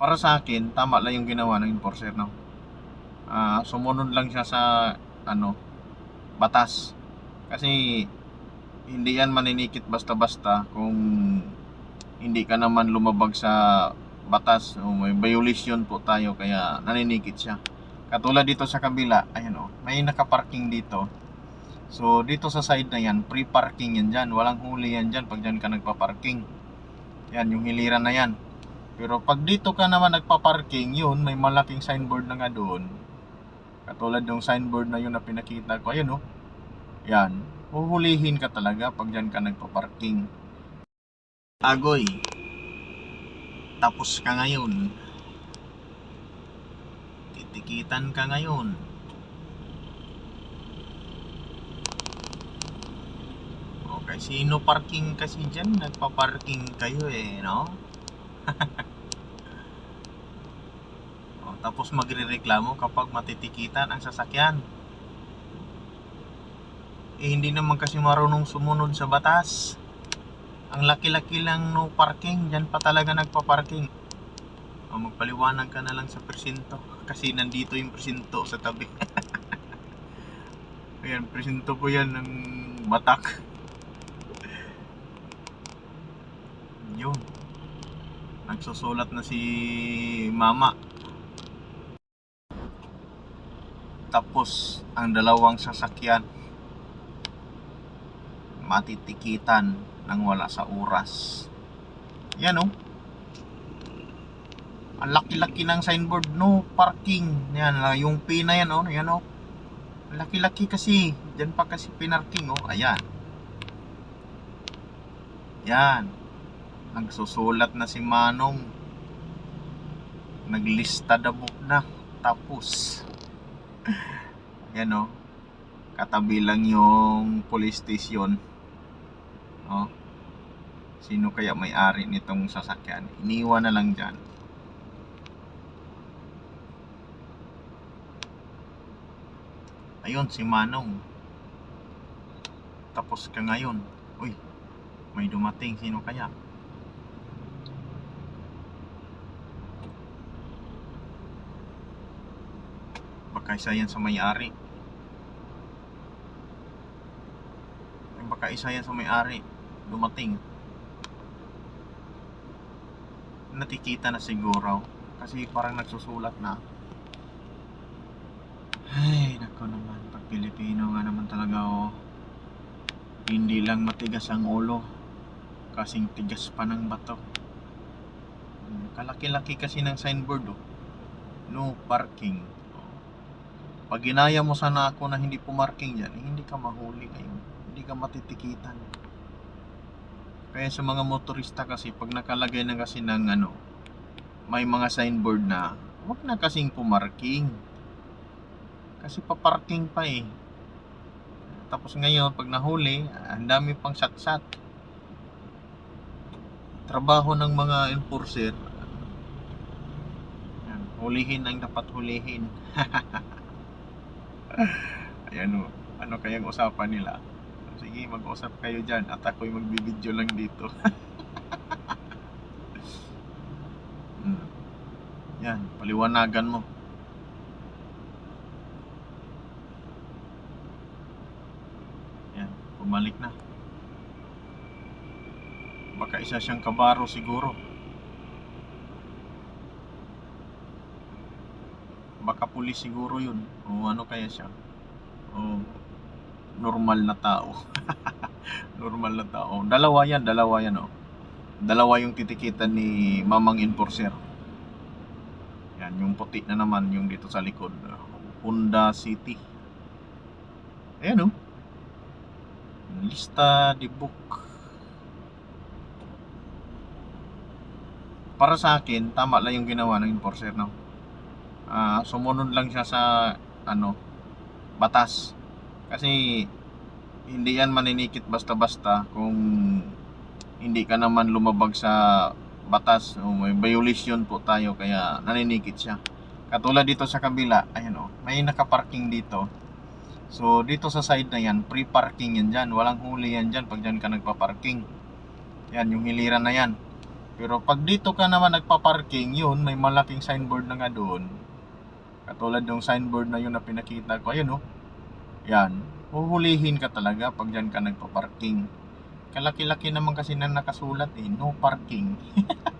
para sa akin, tama lang yung ginawa ng enforcer, no? Ah, sumunod lang siya sa, ano, batas. Kasi, hindi yan maninikit basta-basta kung hindi ka naman lumabag sa batas o may violation po tayo kaya naninikit siya. Katulad dito sa kabila, ayan o, may nakaparking dito. So, dito sa side na yan, free parking yan dyan. Walang huli yan dyan pag dyan ka nagpa-parking. Yan, yung hiliran na yan. Pero pag dito ka naman nagpa-parking, yun, may malaking signboard na nga doon. Katulad yung signboard na yun na pinakita ko. Ayun, oh. Yan. Huhulihin ka talaga pag dyan ka nagpa-parking. Agoy. Tapos ka ngayon. Titikitan ka ngayon. Okay, sino parking kasi dyan? Nagpa-parking kayo eh, no? Tapos magrereklamo kapag matitikitan ang sasakyan. Eh, hindi naman kasi marunong sumunod sa batas. Ang laki-laki lang no parking, dyan pa talaga nagpa-parking. O, magpaliwanag ka na lang sa presinto. Kasi nandito yung presinto sa tabi. Ayan, presinto po yan ng Batak. Yun. Nagsusulat na si mama. Tapos, ang dalawang sasakyan matitikitan nang wala sa oras. Yan oh. Ang laki-laki ng signboard, no parking. Yan, ah, yung P na yan oh, yan oh. Ang Laki-laki kasi. Diyan pa kasi pinarking oh. Ayan. Yan. Nagsusulat na si Manong. Naglista book na. Tapos. Yan oh. Katabi lang yung police station. Oh. Sino kaya may-ari nitong sasakyan? Iniwan na lang dyan. Ayun, si Manong. Tapos ka ngayon. Uy, may dumating. Sino kaya? Baka isa yan sa may-ari. Baka isa yan sa may-ari. Dumating. Natikita na siguro. Kasi parang nagsusulat na. Ay, nako naman. Pag Pilipino nga naman talaga oh. Hindi lang matigas ang ulo. Kasing tigas pa ng bato. Hmm, Kalaki-laki kasi ng signboard oh. No parking. Pag ginaya mo sana ako na hindi pumarking dyan, eh, hindi ka mahuli ngayon. Hindi ka matitikitan. Kaya sa mga motorista kasi, pag nakalagay na kasi ng ano, may mga signboard na, huwag na kasing pumarking. Kasi paparking pa eh. Tapos ngayon, pag nahuli, ang dami pang satsat. Trabaho ng mga enforcer, yan, hulihin ang dapat hulihin. Ayan o, ano kayang usapan nila? Sige, mag-usap kayo dyan at ako'y magbibideo lang dito. Hmm. Yan, paliwanagan mo. Yan, bumalik na. Baka isa siyang kabaro siguro. Baka pulis siguro yun. O ano kaya siya. O normal na tao. normal na tao. Dalawa yan, dalawa yan oh. Dalawa yung titikitan ni Mamang Enforcer. Yan, yung puti na naman yung dito sa likod. Honda City. Ayan oh. Lista di book. Para sa akin, tama lang yung ginawa ng enforcer, no? Ah, sumunod lang siya sa ano, batas. Kasi hindi yan maninikit basta-basta kung hindi ka naman lumabag sa batas o may violation po tayo kaya naninikit siya. Katulad dito sa kabila, ayan o, may nakaparking dito. So dito sa side na yan, free parking yan dyan. Walang huli yan dyan pag dyan ka nagpa-parking. Yan, yung hiliran na yan. Pero pag dito ka naman nagpa-parking, yun, may malaking signboard na nga doon. Katulad yung signboard na yun na pinakita ko, ayun oh. Yan. Huhulihin ka talaga pag dyan ka nagpa-parking. Kalaki-laki naman kasi na nakasulat eh, no parking.